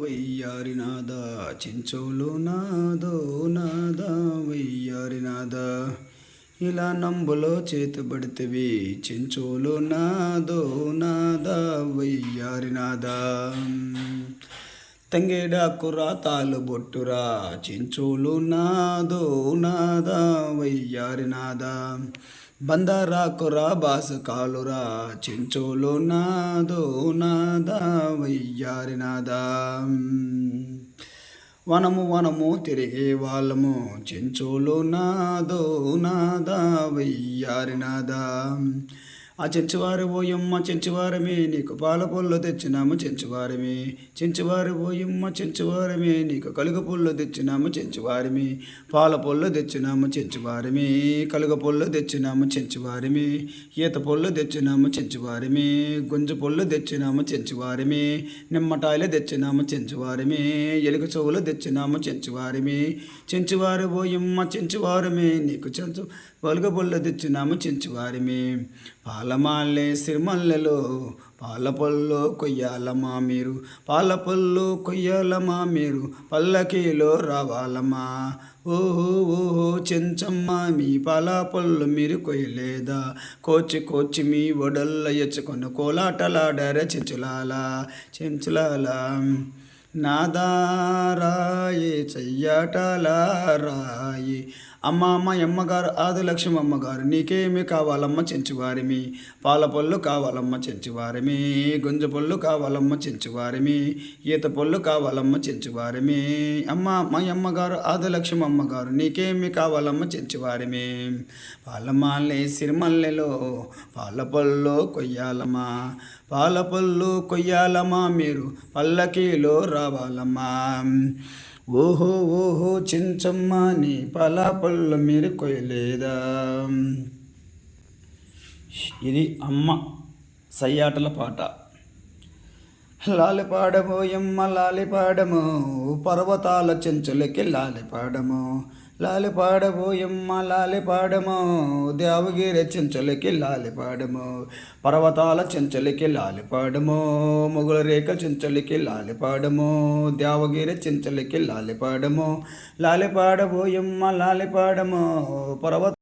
వయ్యారినాద చెంచోలు నాదో నాద వయ్యారినాద. ఇలా నంబులో చేతబడితేవి చెంచోలు నాదో నాద వయ్యారినాద. తంగేడాకురా తాలు బొట్టురా చెంచోలు నాదో నాద వయ్యారినాద. బందరాకురా బాసు కాలురా చెంచోలో నాదో నాదా వయ్యారినాదా వనము వనము తిరిగే వాళ్ళము చెంచోలో నాదో నాదా వయ్యారినాదా ఆ చెంచువారి ఓయమ్మ చెంచువారమే నీకు పాల పొల్లు తెచ్చినాము చెంచువారమే. చెంచువారి ఓయమ్మ చెంచువారమే నీకు కలుగ పొల్లు తెచ్చినాము చెంచువారమే. పాల పొల్లు తెచ్చినాము చెంచువారమే. కలుగ పొల్లు తెచ్చినాము చెంచువారమే. ఈత పొల్లు తెచ్చినాము చెంచువారమే. గుంజ పొల్లు తెచ్చినాము చెంచువారమే. నిమ్మటాయలు తెచ్చినాము చెంచువారమే. ఎలుక చెవులు తెచ్చినాము చెంచువారమే. చెంచువారి ఓయమ్మ చెంచువారమే నీకు చెంచు పలుగ తెచ్చునాము చెంచువారిమే పాలమాలే సిరిమల్లెలో పాల పొల్లు కొయ్యాలమ్మా మీరు పాల పొల్లు కొయ్యాలమ్మా మీరు పల్లకీలో రావాలమ్మా. ఓహో ఓహో చెంచమ్మ మీ పాలపొల్లు మీరు కొయ్యలేదా? కోచి కోచి మీ ఒడల్ల ఎచ్చుకొని కోలాటలాడారే చెంచులాల చెంచులాల. నాదారాయే చెయ్యాటలారాయి. అమ్మ అమ్మ అమ్మగారు ఆదిలక్ష్మి అమ్మగారు నీకేమి కావాలమ్మ చెంచువారిమి? పాల పళ్ళు కావాలమ్మ చెంచువారిమి గుంజ పళ్ళు కావాలమ్మ చెంచువారిమి ఈత పళ్ళు కావాలమ్మ చెంచువారిమి. అమ్మ మా అమ్మగారు ఆదిలక్ష్మి అమ్మగారు నీకేమి కావాలమ్మ చెంచువారిమి? పాలమాలే సిరిమల్లెలో పాల పళ్ళు కొయ్యాలమ్మా. పాల పళ్ళు కొయ్యాలమ్మా మీరు పల్లకీలో రావాలమ్మా ఓహో ఓహో చించమ్మ నీ పలాపళ్ళు మీరు కొయ్యలేదా ఇది అమ్మ సయ్యాటల పాట. లాలిపాడము ఎమ్మ లాలిపాడము. పర్వతాల చెంచులకి లాలిపాడము. లాలిపాడము ఎమ్మ లాలిపాడము. దేవగిరి చెంచలికి లాలిపాడము. పర్వతాల చెంచలికి లాలిపాడము. మొగుల రేఖ చెంచలికి లాలిపాడము. దేవగిరి చెంచులకి లాలిపాడము. లాలిపాడము ఎమ్మ లాలిపాడము. పర్వత